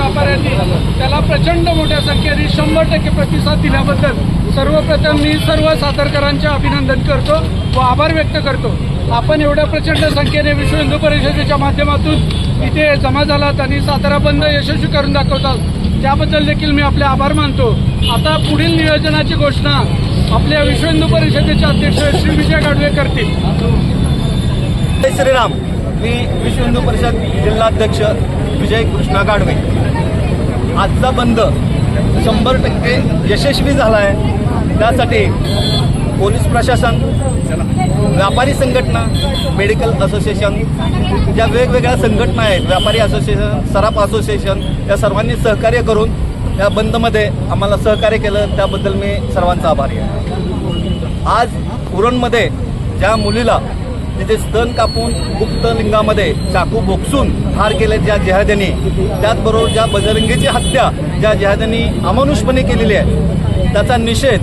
व्यापाऱ्यांनी त्याला प्रचंड मोठ्या संख्येने शंभर टक्के प्रतिसाद दिल्याबद्दल सर्वप्रथम मी सर्व सातारकरांचे अभिनंदन करतो व आभार व्यक्त करतो. आपण एवढ्या प्रचंड संख्येने विश्व हिंदू परिषदेच्या माध्यमातून इथे जमा झालात आणि सातारा बंद यशस्वी करून दाखवतात त्याबद्दल देखील मी आपले आभार मानतो. आता पुढील नियोजनाची घोषणा आपल्या विश्व हिंदू परिषदेचे अध्यक्ष श्री विजय गाडवे करतील. जय श्रीराम. मी विश्व हिंदू परिषद जिल्हाध्यक्ष विजय कृष्णा गाडवे. आजचा बंद. शंभर टक्के यशस्वी झाला आहे त्यासाठी पोलीस प्रशासन व्यापारी संघटना मेडिकल असोसिएशन ज्या वेगवेगळ्या संघटना आहेत व्यापारी असोसिएशन सराफ असोसिएशन या सर्वांनी सहकार्य करून या बंदमध्ये आम्हाला सहकार्य केलं. त्याबद्दल मी सर्वांचा आभारी आहे. आज उरणमध्ये ज्या मुलीला तिथे स्तन कापून गुप्त लिंगामध्ये चाकू बोक्सून ठार केले ज्या जिहाद्यांनी त्याचबरोबर ज्या बजरंगीची हत्या ज्या जिहाद्यांनी अमानुषपणे केलेली आहे त्याचा निषेध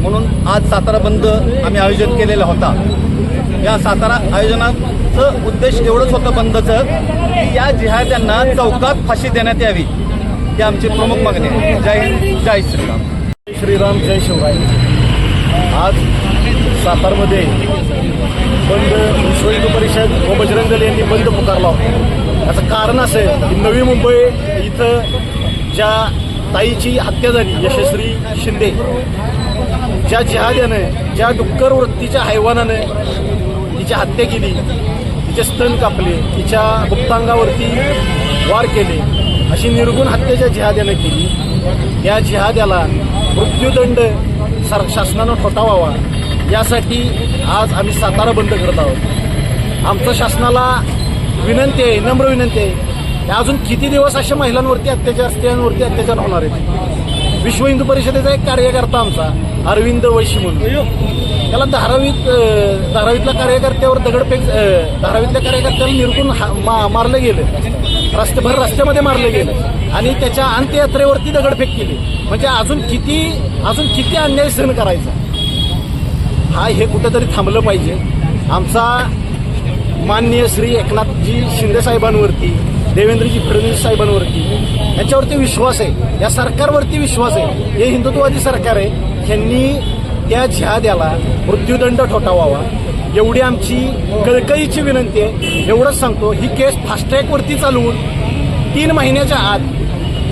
म्हणून आज सातारा बंद आम्ही आयोजन केलेला होता. या सातारा आयोजनाचं उद्देश एवढंच होतं बंदचं की या जिहाद्यांना चौकात फाशी देण्यात यावी ही आमची प्रमुख मागणी आहे. जय हिंद जय श्रीराम. श्रीराम जय शिवराय. आज सातारमध्ये बंद विश्व हिंदू परिषद व बजरंग दल यांनी बंद पुकारला होता. याचं कारण असं आहे की नवी मुंबई इथं ज्या ताईची हत्या झाली यशस्वी शिंदे ज्या जिहाद्यानं ज्या डुक्कर वृत्तीच्या हैवानानं तिची हत्या केली तिचे स्तन कापले तिच्या गुप्तांगावरती वार केले अशी निर्गुण हत्या ज्या जिहाद्यानं केली या जिहाद्याला मृत्यूदंड सर शासनानं ठोठावावा. यासाठी आज आम्ही सातारा बंद करत आहोत. आमचं शासनाला विनंती आहे नम्र विनंती आहे. की अजून किती दिवस अशा महिलांवरती अत्याचार स्त्रियांवरती अत्याचार होणार आहेत? विश्व हिंदू परिषदेचा एक कार्यकर्ता आमचा अरविंद वैशी म्हणून. त्याला धारावीत धारावीतल्या कार्यकर्त्यावर दगडफेक धारावीतल्या कार्यकर्त्याला निरकून हा- मा- मारलं गेलं. रस्तेभर रस्त्यामध्ये मारलं गेलं. आणि त्याच्या अंत्ययात्रेवरती दगडफेक केली. म्हणजे अजून किती अजून किती अन्याय सहन करायचा? हा हे कुठंतरी थांबलं पाहिजे. आमचा माननीय श्री एकनाथजी शिंदे साहेबांवरती देवेंद्रजी फडणवीस साहेबांवरती यांच्यावरती विश्वास आहे या सरकारवरती विश्वास आहे. हे हिंदुत्ववादी सरकार आहे. ह्यांनी त्या जिहाद्याला मृत्यूदंड ठोठावावा. एवढी आमची कळकळीची विनंती आहे. एवढंच सांगतो ही केस फास्ट्रॅकवरती चालवून तीन महिन्याच्या आत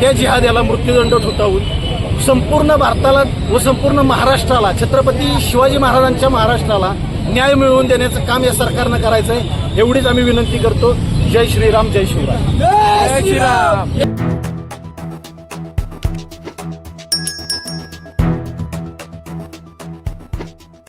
त्या जिहाद्याला मृत्यूदंड ठोठावून संपूर्ण भारताला व संपूर्ण महाराष्ट्राला छत्रपती शिवाजी महाराजांच्या महाराष्ट्राला न्याय मिळवून देण्याचं काम या सरकारनं करायचं आहे एवढीच आम्ही विनंती करतो. जय श्रीराम जय श्रीराम. जय श्रीराम!